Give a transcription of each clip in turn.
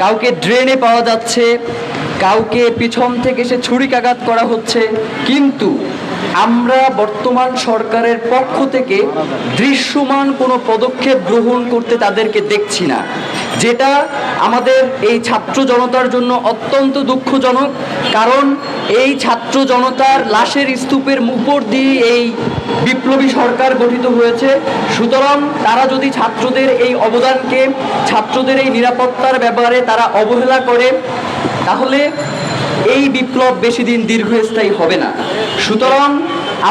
কাউকে ড্রেনে পাওয়া যাচ্ছে, কাউকে পিছন থেকে সে ছুরিকাঘাত করা হচ্ছে, কিন্তু আমরা বর্তমান সরকারের পক্ষ থেকে দৃশ্যমান কোনো পদক্ষেপ গ্রহণ করতে তাদেরকে দেখছি না। যেটা আমাদের এই ছাত্র জনতার জন্য অত্যন্ত দুঃখজনক, কারণ এই ছাত্র জনতার লাশের স্তূপের উপর দিয়ে এই বিপ্লবী সরকার গঠিত হয়েছে। সুতরাং তারা যদি ছাত্রদের এই অবদানকে, ছাত্রদের এই নিরাপত্তার ব্যাপারে তারা অবহেলা করে, তাহলে এই বিপ্লব বেশি দিন দীর্ঘস্থায়ী হবে না। সুতরাং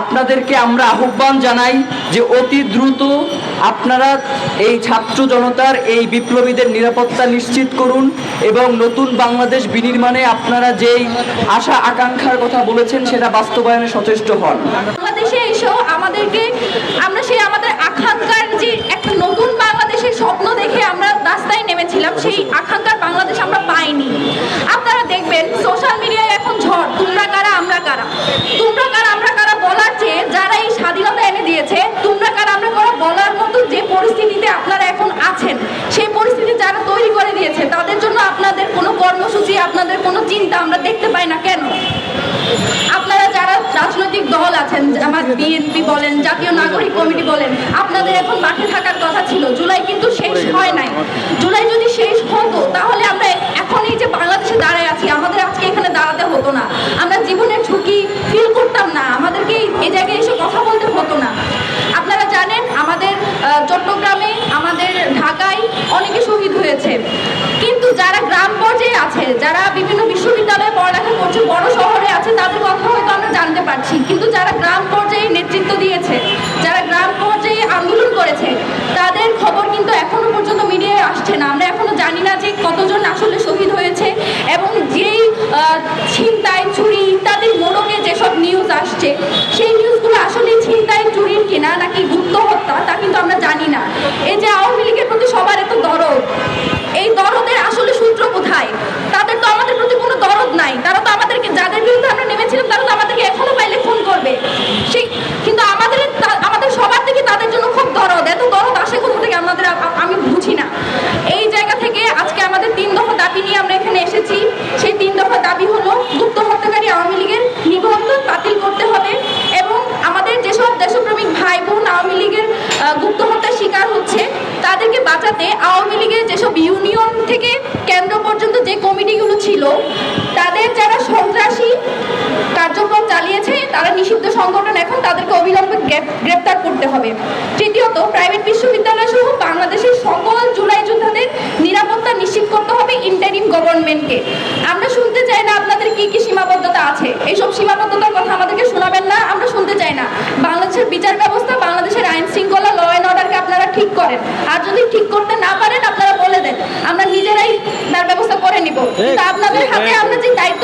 আপনাদেরকে আমরা আহ্বান জানাই যে অতি দ্রুত আপনারা এই ছাত্র জনতার এই বিপ্লবীদের নিরাপত্তা নিশ্চিত করুন এবং নতুন বাংলাদেশ বিনির্মাণে আপনারা যেই আশা আকাঙ্ক্ষার কথা বলেছেন সেটা বাস্তবায়নে সচেষ্ট হন। বাংলাদেশে এসেও আমাদেরকে আমরা সেই আমাদের আকাঙ্ক্ষার যে একটা নতুন বাংলাদেশের স্বপ্ন দেখে আমরা রাস্তায় নেমেছিলাম সেই আকাঙ্ক্ষার বাংলাদেশ আমরা পাইনি আপনারা দেখবেন সোশ্যাল মিডিয়ায় এখন ঝড় তোমরা কারা আমরা কারা তোমরা কারা আমরা কারা বলার চেয়ে যারা এই স্বাধীনতা এনে দিয়েছে তোমরা কারা আমরা কারা বলার মতো যে পরিস্থিতিতে আপনারা এখন আছেন সেই পরিস্থিতি যারা দিয়েছে তাদের জন্য আপনাদের কোনো কর্মসূচি আপনাদের কোনো চিন্তা আমরা দেখতে পাই না কেন? আপনারা যারা রাজনৈতিক দল আছেন আমার বিএনপি বলেন জাতীয় নাগরিক কমিটি বলেন আপনাদের এখন মাঠে থাকার কথা ছিল। জুলাই কিন্তু শেষ হয় নাই। জুলাই যদি শেষ হতো তাহলে আমরা এখন এই যে বাংলাদেশে দাঁড়ায় আছি আমাদের আজকে এখানে দাঁড়াতে হতো না। আমরা জীবনের ঝুঁকি ফিল করতাম না। আমাদেরকে এই- জায়গায় এসে কথা বলতে হতো না। আপনারা জানেন আমাদের আহ, চট্টগ্রামে আমাদের ঢাকায় অনেকে শহীদ হয়েছে কিন্তু যারা গ্রাম পর্যায়ে আছে যারা বিভিন্ন বিশ্ববিদ্যালয়ে পড়ালেখা করছে বড় শহরে আছে তাদের কথা হয়তো আমরা জানতে পারছি কিন্তু যারা গ্রাম পর্যায়ে নেতৃত্ব দিয়েছে যারা গ্রাম পর্যায়ে আন্দোলন করেছে তাদের খবর কিন্তু এখনও পর্যন্ত মিডিয়ায় আসছে না। আমরা এখনও জানি না যে কতজন আসলে শহীদ হয়েছে এবং যেই আহ, যেসব ইউনিয়ন থেকে কেন্দ্র পর্যন্ত যে কমিটিগুলো ছিল, তাদের যারা সন্ত্রাসী কার্যক্রম চালিয়েছে, তারা নিষিদ্ধ সংগঠন এখন তাদেরকে অবিলম্বে গ্রেপ্তার করতে হবে। তৃতীয়ত, প্রাইভেট বিশ্ববিদ্যালয় সহ বাংলাদেশের সকল জুলাই যোদ্ধাদের নিরাপত্তা নিশ্চিত করতে হবে ইন্টারিম গভর্নমেন্টকে আমরা শুনতে চাই না আপনাদের কি কি সীমাবদ্ধতা আছে। এইসব সীমাবদ্ধতার কথা আমাদেরকে শোনাবেন না, আমরা শুনতে চাই না। বাংলাদেশের বিচার ব্যবস্থা, বাংলাদেশের আইন শৃঙ্খলা ল অ্যান্ড অর্ডারকে আপনারা ঠিক করেন। আর যদি ঠিক করতে না পারেন আপনারা বলে দেন আমরা নিজেরাই তার ব্যবস্থা করে নিব কিন্তু আপনাদের হাতে আমরা যে দায়িত্ব